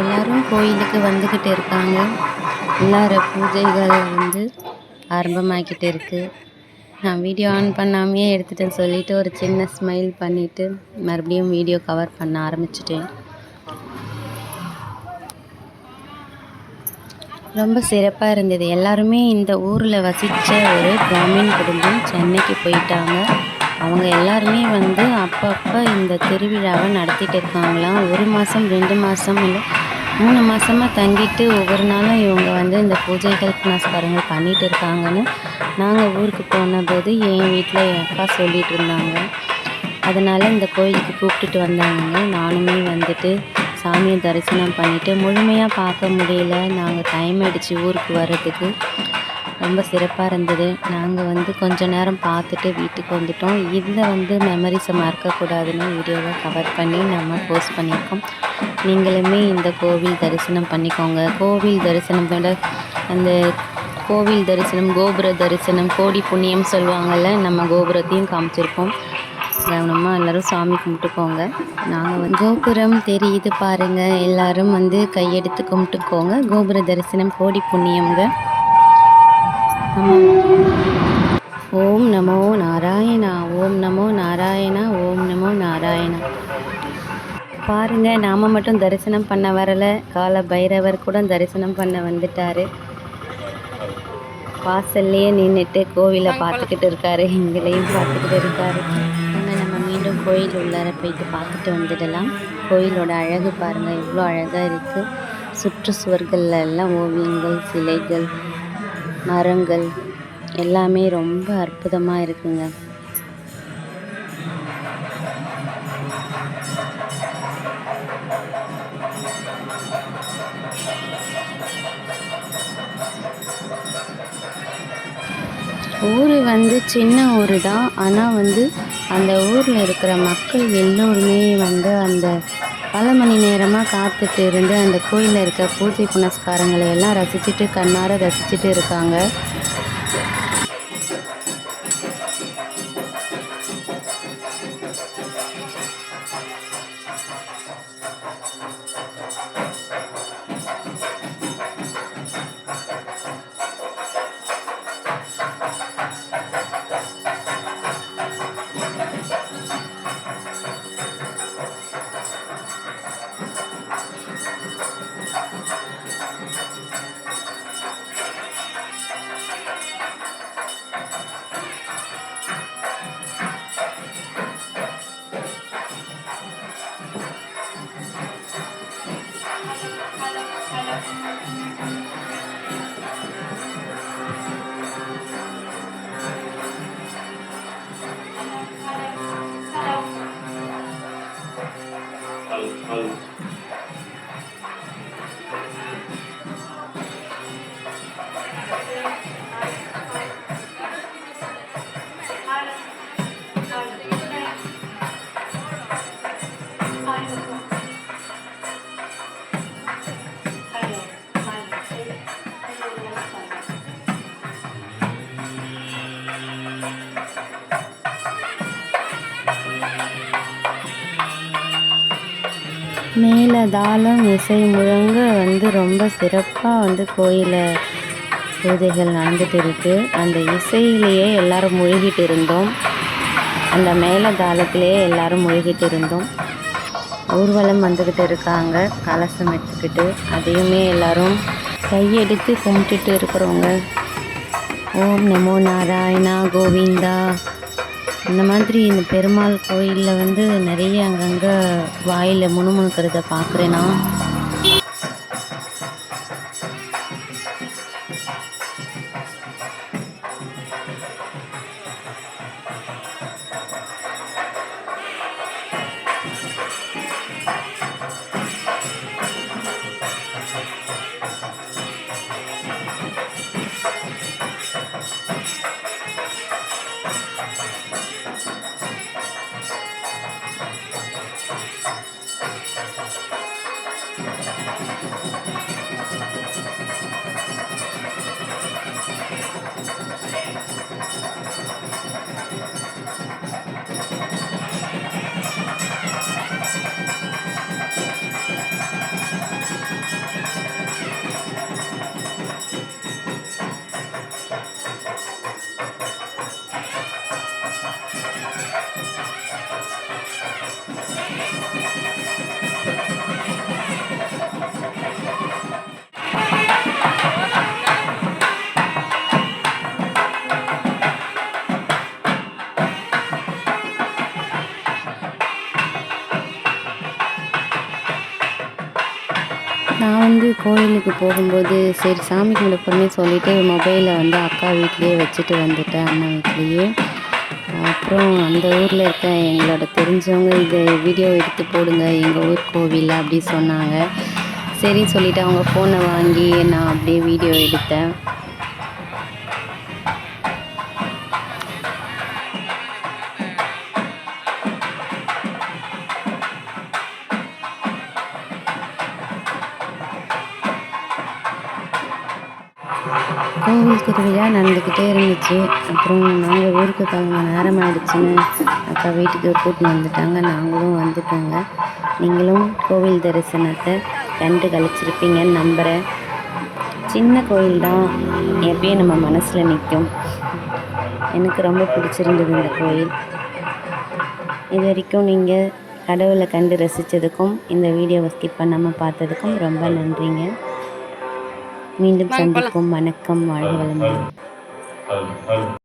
எல்லாரும் கோயிலுக்கு வந்துக்கிட்டு இருக்காங்க. எல்லார பூஜைகள் வந்து ஆரம்பமாகிக்கிட்டு இருக்குது நான் வீடியோ ஆன் பண்ணாமையே எடுத்துட்டேன்னு சொல்லிட்டு ஒரு சின்ன ஸ்மைல் பண்ணிவிட்டு மறுபடியும் வீடியோ கவர் பண்ண ஆரம்பிச்சிட்டேன். ரொம்ப சிறப்பாக இருந்தது. எல்லாருமே இந்த ஊரில் வசித்த ஒரு பிராமின் குடும்பம் சென்னைக்கு போயிட்டாங்க. அவங்க எல்லாருமே வந்து அப்பப்போ இந்த திருவிழாவை நடத்திட்டு இருக்காங்களாம். ஒரு மாதம் ரெண்டு மாதம் இல்லை மூணு மாதமாக தங்கிட்டு ஒவ்வொரு நாளும் இவங்க வந்து இந்த பூஜைகள் புனஸ்காரங்கள் பண்ணிட்டு இருக்காங்கன்னு. நாங்கள் ஊருக்கு போனபோது என் வீட்டில் என் அப்பா சொல்லிட்டு இருந்தாங்க. அதனால் இந்த கோயிலுக்கு கூப்பிட்டுட்டு வந்தாங்க. நானுமே வந்துட்டு சாமியை தரிசனம் பண்ணிவிட்டு முழுமையாக பார்க்க முடியல. நாங்கள் டைம் அடித்து ஊருக்கு வர்றதுக்கு ரொம்ப சிறப்பாக இருந்தது. நாங்கள் வந்து கொஞ்ச நேரம் பார்த்துட்டு வீட்டுக்கு வந்துட்டோம். இதில் வந்து மெமரிஸை மறக்கக்கூடாதுன்னு வீடியோவை கவர் பண்ணி நம்ம போஸ்ட் பண்ணியிருக்கோம். நீங்களுமே இந்த கோவில் தரிசனம் பண்ணிக்கோங்க. கோவில் தரிசனத்தோட அந்த கோவில் தரிசனம் கோபுர தரிசனம் கோடி புண்ணியம் சொல்லுவாங்கள்ல நம்ம கோபுரத்தையும் காமிச்சிருக்கோம் கவனமாக எல்லோரும் சாமி கும்பிட்டுக்கோங்க. நாங்கள் வந்து கோபுரம் தெரியுது பாருங்கள் எல்லாரும் வந்து கையெடுத்து கும்பிட்டுக்கோங்க. கோபுர தரிசனம் கோடி புண்ணியம்ங்க. ஓம் நமோ நாராயணா. ஓம் நமோ நாராயணா. ஓம் நமோ நாராயணா. பாருங்க நாம மட்டும் தரிசனம் பண்ண வரல. கால பைரவர் கூட தரிசனம் பண்ண வந்துட்டாரு. வாசல்லையே நின்றுட்டு கோவிலை பார்த்துக்கிட்டு இருக்காரு. எங்களையும் பார்த்துக்கிட்டு இருக்காரு. நம்ம மீண்டும் கோயில் உள்ளார போயிட்டு பார்த்துட்டு வந்துடலாம். கோயிலோட அழகு பாருங்க எவ்வளோ அழகாக இருக்குது சுற்றுச்சுவர்கள்ல எல்லாம் ஓவியங்கள் சிலைகள் மரங்கள் எல்லாமே ரொம்ப அற்புதமாக இருக்குங்க. ஊர் வந்து சின்ன ஊர் தான் ஆனால் வந்து அந்த ஊரில் இருக்கிற மக்கள் எல்லோருமே வந்து அந்த பல மணி நேரமாக காத்துட்டு இருந்து அந்த கோயிலில் இருக்க பூஜை புனஸ்காரங்களை எல்லாம் ரசிச்சுட்டு கண்ணார ரசிச்சுட்டு இருக்காங்க. மேலதாளம் இசை முழங்க வந்து ரொம்ப சிறப்பாக வந்து கோயிலில் பூஜைகள் நடந்துட்டு இருக்கு. அந்த இசையிலேயே எல்லாரும் முழுகிட்டு இருந்தோம். அந்த மேலதாளத்திலேயே எல்லாரும் முழுகிட்டு இருந்தோம். ஊர்வலம் வந்துக்கிட்டு இருக்காங்க. கலசம் எடுத்துக்கிட்டு அதையுமே எல்லாரும் கையெடுத்து கும்பிட்டுட்டு இருக்கிறவங்க ஓம் நமோ நாராயணா கோவிந்தா. இந்த மாதிரி இந்த பெருமாள் கோயிலில் வந்து நிறைய அங்கங்கே வாயில் முணுமுணுக்கிறத பார்க்குறேன்னா நான் வந்து கோயிலுக்கு போகும்போது சரி சாமி கும்பிட போகிறேன்னு மொபைலை வந்து அக்கா வீட்லேயே வச்சுட்டு வந்துட்டேன் அண்ணன் வீட்லேயே. அப்புறம் அந்த ஊரில் இருக்க எங்களோட தெரிஞ்சவங்க இது வீடியோ எடுத்து போடுங்க எங்கள் ஊர் கோவில் அப்படி சொன்னாங்க. சரின்னு சொல்லிவிட்டு அவங்க ஃபோனை வாங்கி நான் அப்படியே வீடியோ எடுத்தேன். கோவில் திருவிழா நடந்துக்கிட்டே இருந்துச்சு. அப்புறம் நாங்கள் ஊருக்கு கிளம்ப நேரம் ஆயிடுச்சுன்னு அக்கா வீட்டுக்கு கூட்டின்னு வந்துட்டாங்க. நாங்களும் வந்துட்டோங்க. நீங்களும் கோவில் தரிசனத்தை கண்டு கழிச்சிருப்பீங்கன்னு நம்புகிறேன் சின்ன கோயில் தான் எப்பயும் நம்ம மனசில் நிற்கும் எனக்கு ரொம்ப பிடிச்சிருந்தது இந்த கோயில் இது வரைக்கும் நீங்கள் கடவுளை கண்டு ரசித்ததுக்கும் இந்த வீடியோவை ஸ்கிப் பண்ணாமல் பார்த்ததுக்கும் ரொம்ப நன்றிங்க. மீண்டும் சந்திப்போம். வணக்கம் வாழ்க வளமுடன்.